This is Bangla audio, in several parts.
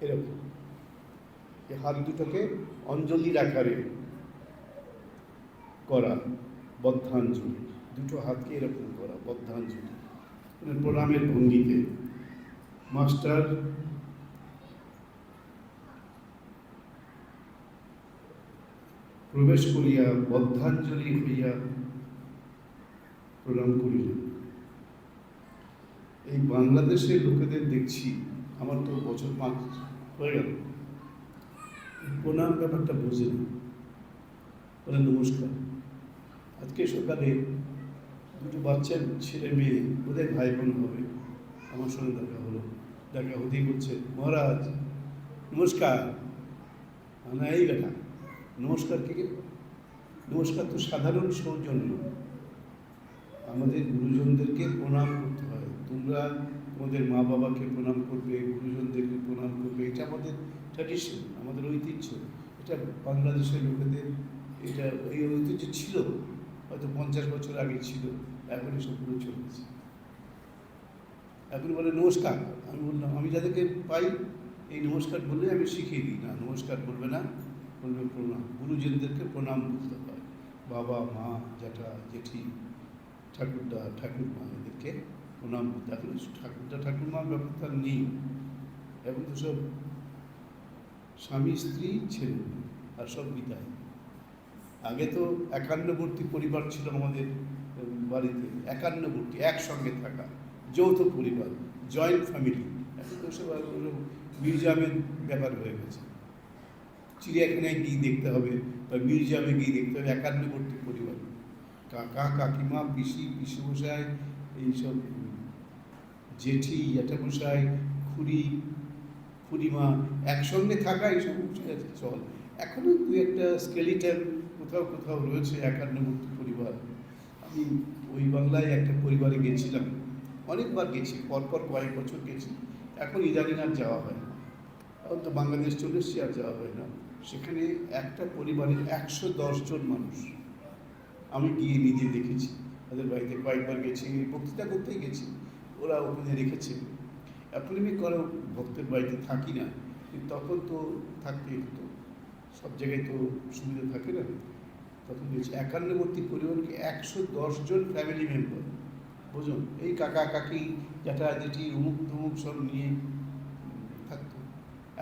এরকম। এই হাত দুটোকে অঞ্জলির আকারে করা, বদ্ধাঞ্জলি। দুটো হাতকে এরকম করা, বদ্ধাঞ্জলি। প্রণামের ভঙ্গিতে। মাস্টার প্রবেশ করিয়া বদ্ধাঞ্জলি হইয়া প্রণাম করিলেন। এই বাংলাদেশের লোকেদের দেখছি আমার তো বছর পাঁচ হয়ে গেল। প্রণাম ব্যাপারটা বোঝে না বলে, নমস্কার। আজকে সকালে দুটো বাচ্চার ছেলে, মেয়ে, ওদের ভাই বোন হবে। আমার সঙ্গে দেখা হলো। দেখা হতেই বলছে, মহারাজ, নমস্কার। না এই বেটা, নমস্কার কে? নমস্কার তো সাধারণ সৌজন্য। আমাদের গুরুজনদেরকে প্রণাম করতে হয়। তোমরা তোমাদের মা বাবাকে প্রণাম করবে, গুরুজনদেরকে প্রণাম করবে, এটা আমাদের ট্র্যাডিশন আমাদের ঐতিহ্য। এটা বাংলাদেশের লোকেদের, এটা এই ঐতিহ্য ছিল, হয়তো পঞ্চাশ বছর আগে ছিল, এখন এসব পুরো চলেছে এখন বলে নমস্কার, আমি বললাম, আমি যাদেরকে পাই, এই নমস্কার বললে আমি শিখিয়ে দিই, না, নমস্কার বলবে না, বলবে প্রণাম। গুরুজনদেরকে প্রণাম করতে হয়। বাবা, মা, জ্যাঠা, জেঠি, ঠাকুরদা, ঠাকুরমা এদেরকে প্রণাম করতে ঠাকুরদা ঠাকুরমার ব্যাপারটা নেই। এখন তো সব স্বামী, স্ত্রী, ছেলে আর সব বিদায়। আগে তো একান্নবর্তী পরিবার ছিল আমাদের বাড়িতে। একান্নবর্তী, একসঙ্গে থাকা। যৌথ পরিবার জয়েন্ট ফ্যামিলি এখন তো সব মিউজিয়ামের ব্যাপার হয়ে গেছে। চিড়িয়াখানায় গিয়ে দেখতে হবে বা মিউজিয়ামে গিয়ে দেখতে হবে একান্নবর্তী পরিবার। কাকা কাকিমা, পিসি, পিসিমশাই এইসব জেঠি, জ্যাঠামশাই, খুড়ি, খুড়িমা একসঙ্গে থাকা এইসব চল। এখনও দু একটা স্কেলিটন কোথাও কোথাও রয়েছে একান্নবর্তী পরিবার। আমি ওই বাংলায় একটা পরিবারে গেছিলাম। অনেকবার গেছি, পরপর কয়েক বছর গেছি। এখন ইদানিং আর যাওয়া হয় এখন তো বাংলাদেশ চলে এসছি, আর যাওয়া হয় না। সেখানে একটা পরিবারের একশো জন মানুষ। আমি গিয়ে নিজে দেখেছি। তাদের বাড়িতে কয়েকবার গেছি, বক্তৃতা করতেই গেছি। ওরা ওখানে রেখেছে। এখন করো ভক্তের বাড়িতে থাকি না তখন তো থাকতেই হতো। সব জায়গায় তো সুবিধা থাকে না। তখন বলছি, একান্নবর্তী পরিবারকে একশো জন ফ্যামিলি মেম্বার বুঝুন এই কাকা, কাকি, জ্যাঠা, জেঠি, উমুক তুমুক সব নিয়ে থাকতো।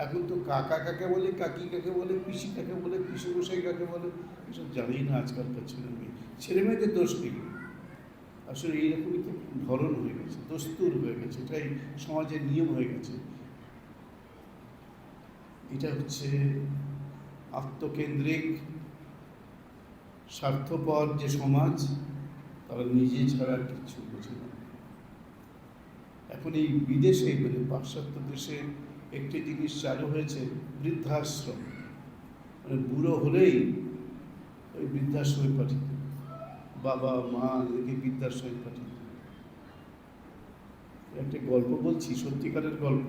এখন তো কাকা কাকে বলে, কাকি কাকে বলে, পিসি কাকে বলে পিসু গোসাই কাকে বলে, এসব জানি না আজকালকার ছেলে মেয়ে ছেলে মেয়েদের দোষ নেই আসলে এইরকমই তো ধরন হয়ে গেছে, দস্তুর হয়ে গেছে, এটাই সমাজের নিয়ম হয়ে গেছে। এটা হচ্ছে আত্মকেন্দ্রিক, স্বার্থপর যে সমাজ, তারা নিজে ছাড়া কিচ্ছু বোঝে না। এখন এই বিদেশে মানে পাশ্চাত্য দেশে একটি জিনিস চালু হয়েছে, বৃদ্ধাশ্রম। মানে বুড়ো হলেই ওই বৃদ্ধাশ্রমে পাঠিয়ে। বাবা মা এদেরকে বৃদ্ধাশ্রমে পাঠিয়ে দেবে। একটা গল্প বলছি সত্যিকারের গল্প